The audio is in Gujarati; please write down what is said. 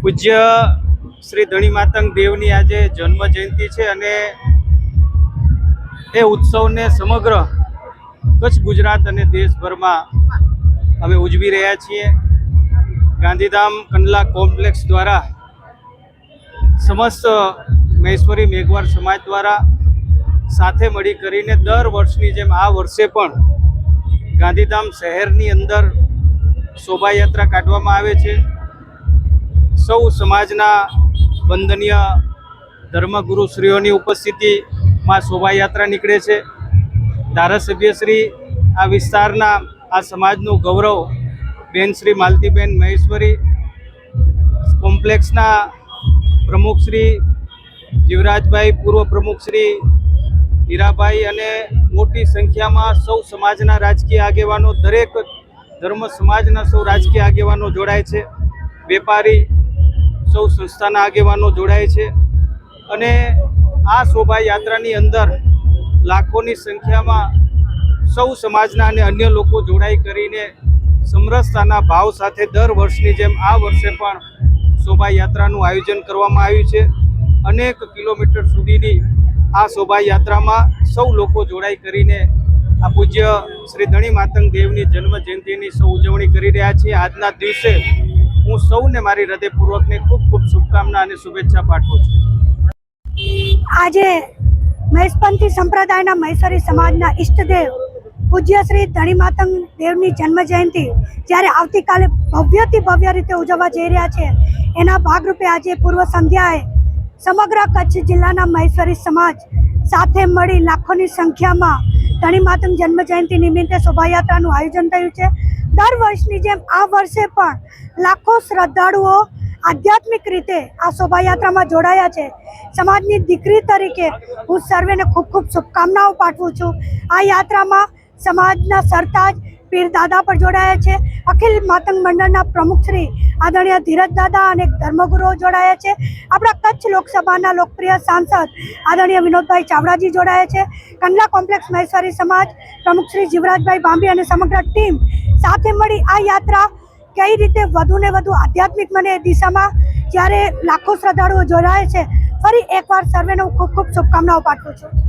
પૂજ્ય શ્રી ધણી માતંગ દેવની આજે જન્મ જયંતિ છે અને એ ઉત્સવને સમગ્ર કચ્છ ગુજરાત અને દેશભરમાં અમે ઉજવી રહ્યા છીએ. ગાંધીધામ કંડલા કોમ્પ્લેક્સ દ્વારા સમસ્ત મહેશ્વરી મેઘવાર સમાજ દ્વારા સાથે મળી કરીને દર વર્ષની જેમ આ વર્ષે પણ ગાંધીધામ શહેરની અંદર શોભાયાત્રા કાઢવામાં આવે છે. સૌ સમાજના વંદનીય ધર્મગુરુશ્રીઓની ઉપસ્થિતિમાં શોભાયાત્રા નીકળે છે. ધારાસભ્યશ્રી આ વિસ્તારના આ સમાજનું ગૌરવ બેન શ્રી માલતીબેન મહેશ્વરી, કોમ્પ્લેક્સના પ્રમુખ શ્રી જીવરાજભાઈ, પૂર્વ પ્રમુખ શ્રી હીરાભાઈ અને મોટી સંખ્યામાં સૌ સમાજના રાજકીય આગેવાનો દરેક ધર્મ સમાજના સૌ રાજકીય આગેવાનો જોડાય છે. વેપારી સૌ સંસ્થાના આગેવાનો જોડાય છે. અને આ શોભાયાત્રાની અંદર લાખોની સંખ્યામાં સૌ સમાજના અને અન્ય લોકો જોડાઈ કરીને સમરસતાના ભાવ સાથે દર વર્ષની જેમ આ વર્ષે પણ શોભાયાત્રાનું આયોજન કરવામાં આવ્યું છે. અનેક કિલોમીટર સુધીની આ શોભાયાત્રામાં સૌ લોકો જોડાઈ કરીને આ પૂજ્ય શ્રી ધણી માતંગ દેવની જન્મ જયંતિની સૌ ઉજવણી કરી રહ્યા છીએ. આજના દિવસે હું સૌને મારી હૃદયપૂર્વકની ખૂબ ખૂબ શુભકામના અને શુભેચ્છા પાઠવું છું. આજે મહેશપંથી સંપ્રદાયના મહેશ્વરી સમાજના ઈષ્ટદેવ પૂજ્ય શ્રી ધણીમાતંગ દેવની જન્મ જયંતિ જ્યારે આવતીકાલે ભવ્યથી ભવ્ય રીતે ઉજવવા જઈ રહ્યા છે. એના ભાગરૂપે આજે પૂર્વ સંધ્યાએ સમગ્ર કચ્છ જિલ્લાના મહેશ્વરી સમાજ સાથે મળી લાખોની સંખ્યામાં ધણીમાતંગ જન્મ જયંતિ નિમિત્તે શોભાયાત્રાનું આયોજન થયું છે. દર વર્ષની જેમ આ વર્ષે પણ લાખો શ્રદ્ધાળુઓ આધ્યાત્મિક રીતે આ શોભાયાત્રામાં જોડાયા છે. સમાજની દીકરી તરીકે હું સર્વેને ખૂબ ખૂબ શુભકામનાઓ પાઠવું છું. આ યાત્રામાં સમાજના સરતાજ, પીર દાદા પણ જોડાયા છે. અખિલ માતંગ મંડળના પ્રમુખ શ્રી આદરણીય ધીરજ દાદા અને ધર્મગુરુઓ જોડાયા છે. આપણા કચ્છ લોકસભાના લોકપ્રિય સાંસદ આદરણીય વિનોદભાઈ ચાવડાજી જોડાયા છે. કંડલા કોમ્પ્લેક્સ મહેશ્વરી સમાજ પ્રમુખ શ્રી જીવરાજભાઈ બાંબી અને સમગ્ર ટીમ સાથે મળી આ યાત્રા કઈ રીતે વધુ ને વધુ આધ્યાત્મિક મને દિશામાં જ્યારે લાખો શ્રદ્ધાળુઓ જોડાય છે, ફરી એકવાર સર્વેનો ખૂબ ખૂબ શુભકામનાઓ પાઠવું છું.